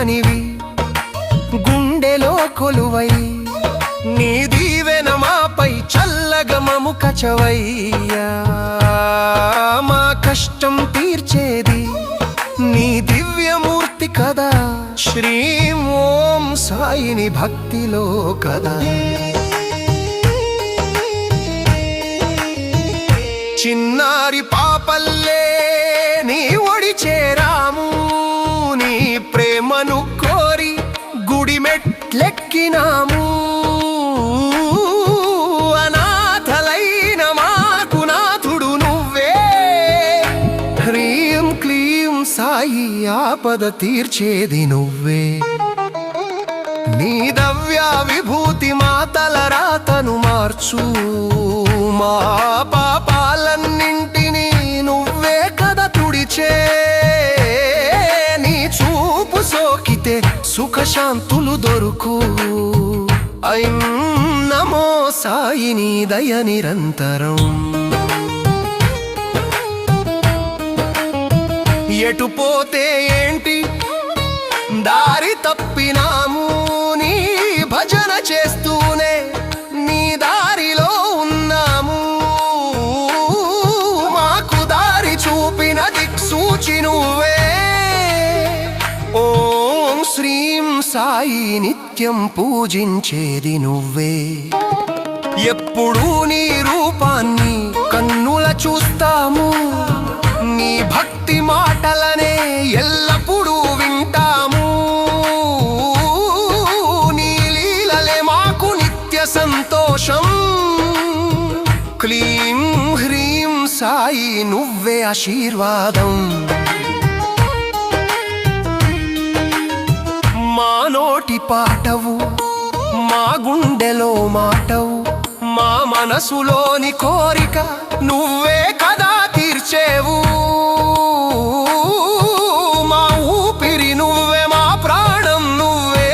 ప్రేమనివి గుండెలో కొలువై నీ దీవెన మాపై చల్లగమము కచవయ్యా మా కష్టం తీర్చేది నీ దివ్యమూర్తి కదా. శ్రీం ఓం సాయిని భక్తిలో కదా. చిన్నారి పాపల్లే మెట్లెక్కినాము అనాథలైన మాకు నాథుడు నువ్వే. హ్రీం క్లీం సాయి ఆపద తీర్చేది నువ్వే. నీ దవ్య విభూతి మాతల రాతను మార్చు. మా పాప సుఖశాంతులు దొరుకు. ఐం నమో సాయిని దయ నిరంతరం. ఎటు పోతే ఏంటి? దారి తప్పినాము. నీ భజన చేస్తూనే నీ దారిలో ఉన్నాము. మాకు దారి చూపిన దిక్సూచి నువ్వు సాయి నిత్యం పూజించేది నువ్వే. ఎప్పుడూ నీ రూపాన్ని కన్నుల చూస్తాము. నీ భక్తి మాటలనే ఎల్లప్పుడూ వింటాము. నీ లీలలే మాకు నిత్య సంతోషం. క్లీం హ్రీం సాయి నువ్వే ఆశీర్వాదం. పాటవు మా గుండెలో మాటవు మా మనసులోని కోరిక నువ్వే కదా తీర్చేవు. మా ఊపిరి నువ్వే మా ప్రాణం నువ్వే.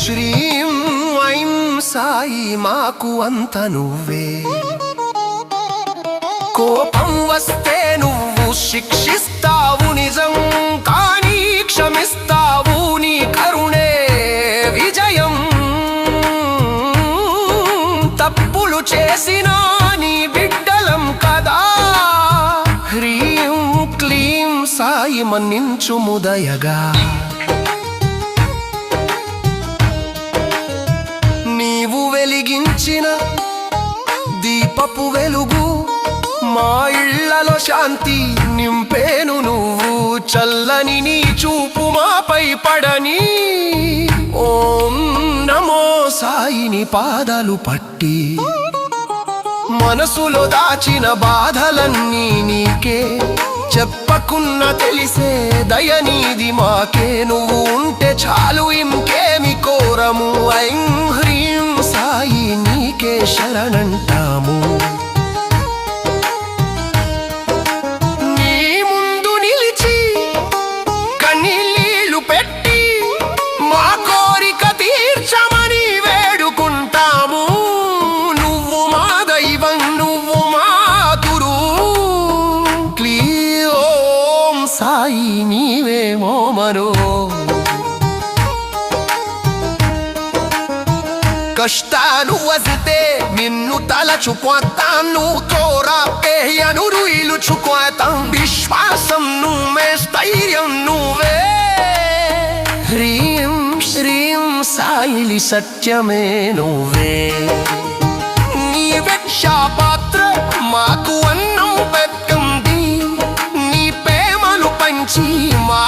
శ్రీం ఐం సాయి మాకు అంత నువ్వే. కోపం వస్తే నువ్వు శిక్షిస్తా చేసిన నీ బిడ్డలం కదా. హ్రీం క్లీం సాయి మన్నించు ముదయగా. నీవు వెలిగించిన దీపపు వెలుగు మా ఇళ్ళలో శాంతి నింపేను నువ్వు. చల్లని నీ చూపు మాపై పడని. ఓం నమో సాయిని పాదాలు పట్టి. మనసులో దాచిన బాధలన్నీ నీకే. చెప్పకున్న తెలిసే దయనీది మాకే. నువ్వు ఉంటే చాలు ఇంకేమి కోరము. ఐం హ్రీం సాయి నీకే శరణంటాము. కష్టాలు వసితే నిన్ను తలచుకోతాను కోరాపేయను రుయిలుచుకోతాం విశ్వాసం నువ్వే స్థైర్యం నువ్వే హ్రీం శ్రీం సాయిలి సత్యమే నువ్వే నీ పాత్ర మాకు అన్నం పెట్టింది నీ ప్రేమను పంచి మా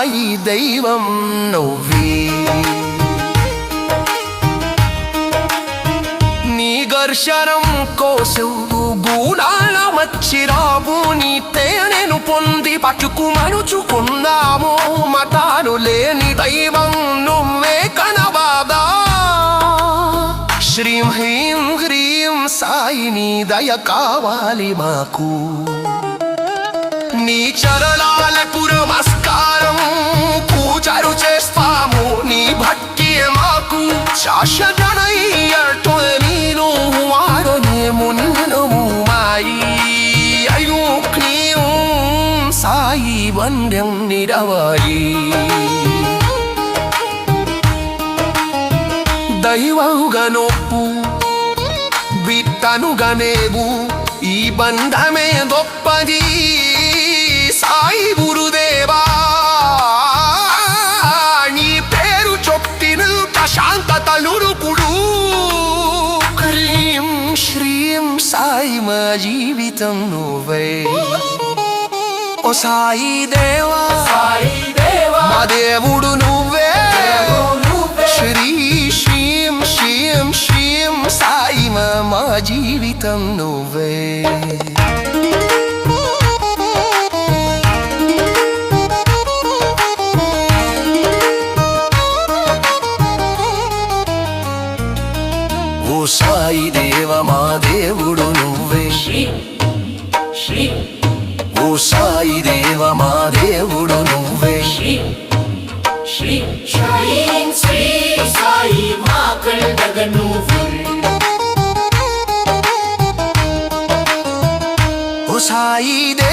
ఓం దైవం నువ్వే. నీ ఘర్షణం కోసం గూడాల మచ్చిరావు నీ తేనెను పొంది పట్టుకుమనుచుకున్నాము మతాను లేని దైవం నువ్వే కనబాదా. శ్రీం హ్రీం హ్రీం సాయి నీ దయ కావాలి మాకు. నీ చరలా സായി വന്യം നിരവധി ദൈവഗനൊപ്പു വിത്തനുഗനേവു ഈ ബന്ധമേ ദൊപ്പതീ సాయి గురుదేవా. నీ పేరు చొప్పిన ప్రశాంతత నురుకుడు హ్రీం శ్రీం సాయి మా జీవితం నువ్వే. ఓ సాయి దేవా. మా దేవుడు శ్రీ. ఓ సాయి దేవ మా దేవుడు నువ్వే. శ్రీ. శ్రీ. సాయి ఓ సాయి దేవ